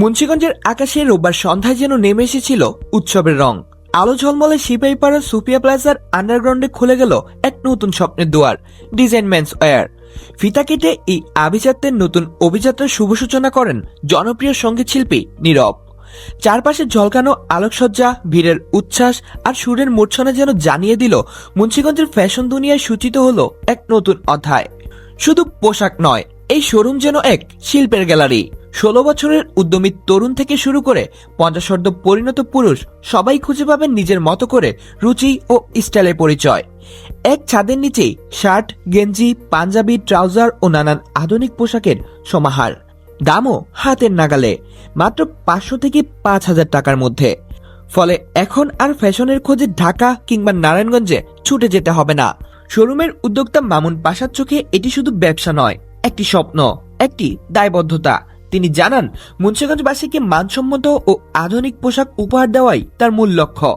মুন্সিগঞ্জের আকাশে রোববার সন্ধ্যায় যেন নেমে এসেছিল উৎসবের রং। আলো ঝলমলে সিপাহীপাড়া সুপিয়া প্লাজার আন্ডারগ্রাউন্ডে খুলে গেল এক নতুন স্বপ্নের দুয়ার ডিজাইন ম্যান্স ওয়ার ফিতা কেটে এই আভিজাত্যের নতুন অভিযাত্রার শুভ সূচনা করেন জনপ্রিয় সংগীত শিল্পী নীরব। চারপাশে ঝলকানো আলোকসজ্জা, ভিড়ের উচ্ছ্বাস আর সুরের মূর্ছনা যেন জানিয়ে দিল মুন্সিগঞ্জের ফ্যাশন দুনিয়ায় সূচিত হলো এক নতুন অধ্যায়। শুধু পোশাক নয়, এই শোরুম যেন এক শিল্পের গ্যালারি। ষোলো বছরের উদ্যমী তরুণ থেকে শুরু করে পঞ্চাশর্ধ পরিণত পুরুষ সবাই খুঁজে পাবেন নিজের মতো করে রুচি ও স্টাইলের পরিচয়। এক ছাদের নিচেই শার্ট, গেঞ্জি, পাঞ্জাবি, ট্রাউজার ও নানান আধুনিক পোশাকের সমাহার। দামও হাতের নাগালে, মাত্র পাঁচশো থেকে পাঁচ হাজার টাকার মধ্যে। ফলে এখন আর ফ্যাশনের খোঁজে ঢাকা কিংবা নারায়ণগঞ্জে ছুটে যেতে হবে না। শোরুমের উদ্যোক্তা মামুন পাশার চোখে এটি শুধু ব্যবসা নয়, একটি স্বপ্ন, একটি দায়বদ্ধতা। তিনি জানান, মুন্সিগঞ্জবাসীকে মানসম্মত ও আধুনিক পোশাক উপহার দেওয়াই তার মূল লক্ষ্য।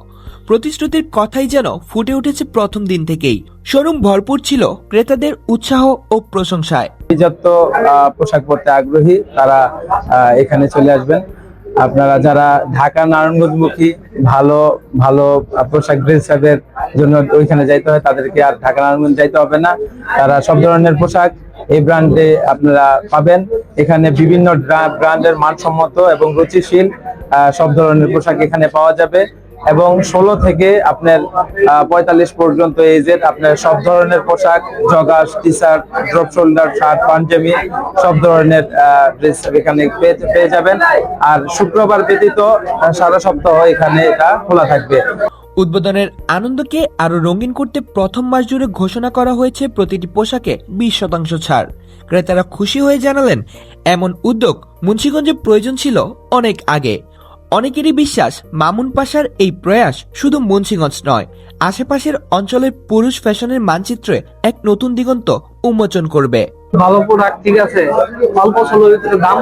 প্রতিশ্রুতির কথাই যেন ফুটে উঠেছে প্রথম দিন থেকেই। শোরুম ভরপুর ছিল ক্রেতাদের উৎসাহ ও প্রশংসায়। যত পোশাক পরতে আগ্রহী তারা এখানে চলে আসবেন। আপনারা যারা ঢাকা নারায়ণগঞ্জমুখী, ভালো ভালো পোশাক ড্রেসারদের জন্য ওইখানে যাইতে হয়, তাদেরকে আর ঢাকা নারায়ণগঞ্জ যাইতে হবে না। তারা সব ধরনের পোশাক এই ব্র্যান্ডে আপনারা পাবেন। এখানে বিভিন্ন ব্র্যান্ডের মানসম্মত এবং রুচিশীল সব ধরনের পোশাক এখানে পাওয়া যাবে। এবং ষোলো থেকে আপনার পঁয়তাল্লিশ পর্যন্ত এজের আপনার সব ধরনের পোশাক, joggers T shirt drop shoulder shirt panjabi, সব ধরনের ড্রেস এখানে পেয়ে যাবেন। আর শুক্রবার ব্যতীত সারা সপ্তাহ এখানে এটা খোলা থাকবে। উদ্বোধনের আনন্দকে আরও রঙিন করতে প্রথম মাস জুড়ে ঘোষণা করা হয়েছে প্রতিটি পোশাকে বিশ শতাংশ ছাড়। ক্রেতারা খুশি হয়ে জানালেন, এমন উদ্যোগ মুন্সিগঞ্জে প্রয়োজন ছিল অনেক আগে। অনেকেরই বিশ্বাস মামুন পাশার এই প্রয়াস শুধু মুন্সিগঞ্জ নয়, আশেপাশের অঞ্চলের পুরুষ ফ্যাশনের মানচিত্রে এক নতুন দিগন্ত উন্মোচন করবে। ভালো প্রোডাক্ট ঠিক আছে অল্প সময়ের ভিতরে দাম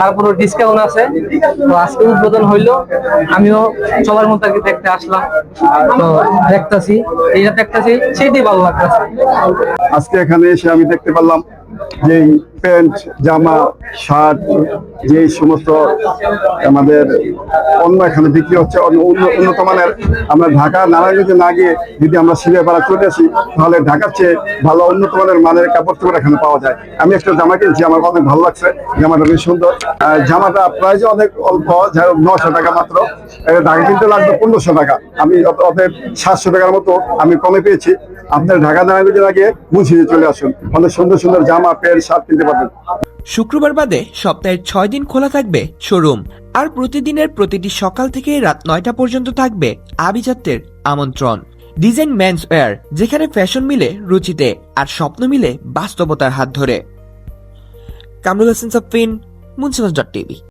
তারপরে ডিসকাউন্ট আছে। তো আজকে উদ্বোধন হইল আমিও চলার মতো আর দেখতে আসলাম। তো দেখতাছি এইটা দেখতাছি সেটাই ভালো লাগতেছে। আজকে এখানে এসে আমি দেখতে পারলাম যে প্যান্ট, জামা, শার্ট যে সমস্ত আমাদের অন্য এখানে বিক্রি হচ্ছে উন্নত মানের, আমরা ঢাকা, নারায়ণগঞ্জে না গিয়ে যদি আমরা শিবেপাড়া চলে আসি, তাহলে ঢাকার চেয়ে ভালো উন্নত মানের মানের কাপড় চোপড় এখানে পাওয়া যায়। আমি একটা জামা কিনছি, আমার অনেক ভালো লাগছে, জামাটা বেশ সুন্দর। জামাটা প্রাইস অনেক অল্প নশো টাকা মাত্র। ঢাকা কিনতে লাগবে পনেরোশো টাকা। আমি অত- অতএব সাতশো টাকার মতো আমি কমে পেয়েছি। আপনার ঢাকা নারায়ণগঞ্জের আগে মুছিয়ে চলে আসুন। অনেক সুন্দর সুন্দর জামা, প্যান্ট, শার্ট কিনতে পারবেন। শুক্রবার বাদে সপ্তাহের ছয় দিন খোলা থাকবে শোরুম আর প্রতিদিনের প্রতিটি সকাল থেকে রাত নয়টা পর্যন্ত থাকবে আভিজাত্যের আমন্ত্রণ। ডিজাইন ম্যানস ওয়্যার যেখানে ফ্যাশন মিলে রুচিতে আর স্বপ্ন মিলে বাস্তবতার হাত ধরে। Kamrul Hasan Safin Munshiganj dot TV.